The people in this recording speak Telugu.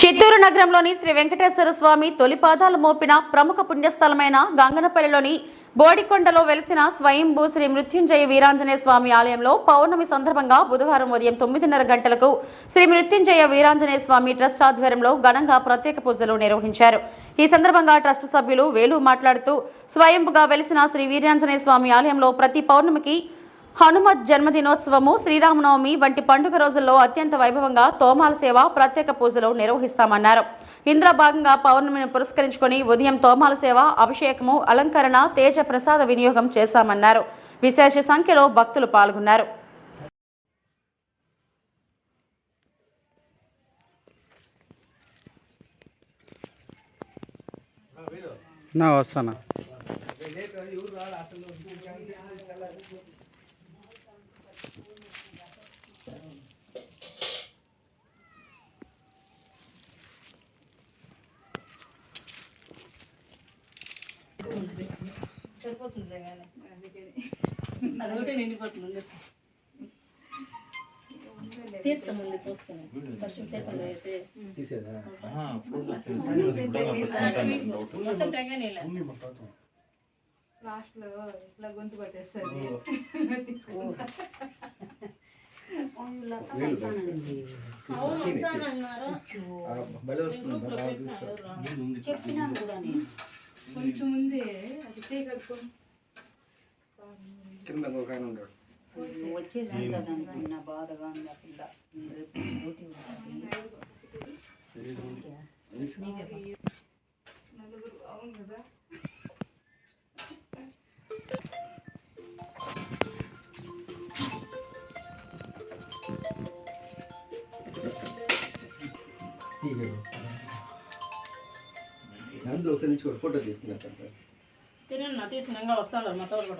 చిత్తూరు నగరంలోని శ్రీ వెంకటేశ్వర స్వామి తొలి పాదాలు మోపిన ప్రముఖ పుణ్యస్థలమైన గంగనపల్లిలోని బోడికొండలో వెలిసిన స్వయంభూ శ్రీ మృత్యుంజయ వీరాంజనేయ స్వామి ఆలయంలో పౌర్ణమి సందర్భంగా బుధవారం ఉదయం తొమ్మిదిన్నర గంటలకు శ్రీ మృత్యుంజయ వీరాంజనేయ స్వామి ట్రస్ట్ ఆధ్వర్యంలో ఘనంగా ప్రత్యేక పూజలు నిర్వహించారు. ఈ సందర్భంగా ట్రస్ట్ సభ్యులు వేలు మాట్లాడుతూ స్వయంభుగా వెలిసిన శ్రీ వీరాంజనేయ స్వామి ఆలయంలో ప్రతి పౌర్ణమికి హనుమత్ జన్మదినోత్సవము శ్రీరామనవమి వంటి పండుగ రోజుల్లో అత్యంత వైభవంగా తోమాల సేవ ప్రత్యేక పూజలు నిర్వహిస్తామన్నారు. ఇందులో భాగంగా పౌర్ణమిని పురస్కరించుకొని ఉదయం తోమాల సేవ అభిషేకము అలంకరణ తేజ ప్రసాద వినియోగం చేశామన్నారు. విశేష సంఖ్యలో భక్తులు పాల్గొన్నారు. నా వస్తానా అదొకటి నిండిపోతుంది తీర్థం ఉంది. పోసుకొని ఫస్ట్ తీర్థం వేసి మొత్తం లాస్ట్లో ఇట్లా గొంతు పట్టేస్తుంది. చెప్పినాను కూడా నేను కొంచెం ఉంది అది చేయి కడుక్కొని కింద ఒక ఆయన ఉంటాడు వచ్చేసి ఉంటుంది అనుకున్నా బాధగా ఉంది ఆ పిల్ల డ్యూటీ అందులో ఒకసారి నిల్చోడు ఫోటో తీసుకున్నారు తినన్నా తీసుకున్నాక వస్తాను మా తోడు కూడా.